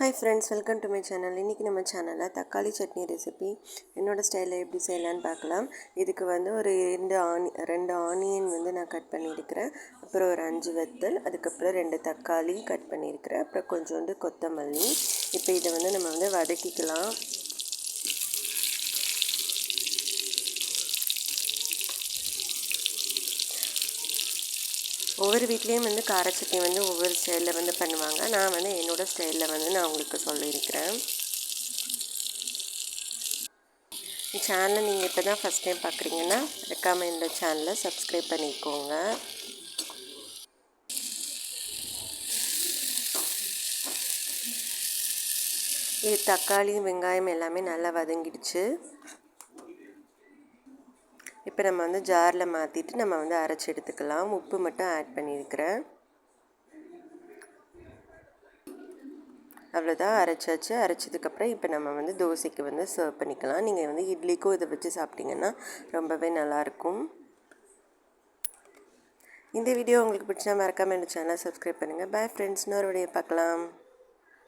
Hi friends welcome to my channel இன்றைக்கி நம்ம சேனலில் தக்காளி சட்னி ரெசிபி என்னோடய ஸ்டைலில் எப்படி செய்யலான்னு பார்க்கலாம். இதுக்கு வந்து ஒரு ரெண்டு ஆனி ரெண்டு ஆனியன் வந்து நான் கட் பண்ணியிருக்கிறேன். அப்புறம் ஒரு அஞ்சு வெத்தல் அதுக்கப்புறம் ரெண்டு தக்காளி கட் பண்ணியிருக்கிறேன். அப்புறம் கொஞ்சோண்டு கொத்தமல்லி. இப்போ இதை வந்து நம்ம வந்து வதக்கிக்கலாம். ஒவ்வொரு வீட்லேயும் வந்து கார சட்னி வந்து ஒவ்வொரு ஸ்டைலில் வந்து பண்ணுவாங்க. நான் வந்து என்னோடய ஸ்டைலில் வந்து நான் உங்களுக்கு சொல்லியிருக்கிறேன். சேனலை நீங்கள் இப்போ தான் ஃபஸ்ட் டைம் பார்க்குறீங்கன்னா மறக்காமல் இந்த சேனலை சப்ஸ்கிரைப் பண்ணிக்கோங்க. இது தக்காளி வெங்காயம் எல்லாமே நல்லா வதங்கிடுச்சு. இப்போ நம்ம வந்து ஜாரில் மாற்றிட்டு நம்ம வந்து அரைச்சி எடுத்துக்கலாம். உப்பு மட்டும் ஆட் பண்ணியிருக்கிறேன். அவ்வளோதான் அரைச்சாச்சு. அரைச்சதுக்கப்புறம் இப்போ நம்ம வந்து தோசைக்கு வந்து சர்வ் பண்ணிக்கலாம். நீங்கள் வந்து இட்லிக்கும் இதை வச்சு சாப்பிட்டிங்கன்னா ரொம்பவே நல்லாயிருக்கும். இந்த வீடியோ உங்களுக்கு பிடிச்சா மறக்காமல் இந்த சேனல் சப்ஸ்கிரைப் பண்ணுங்கள் பாய் ஃப்ரெண்ட்ஸ் இன்னொரு வீடியோ பார்க்கலாம்.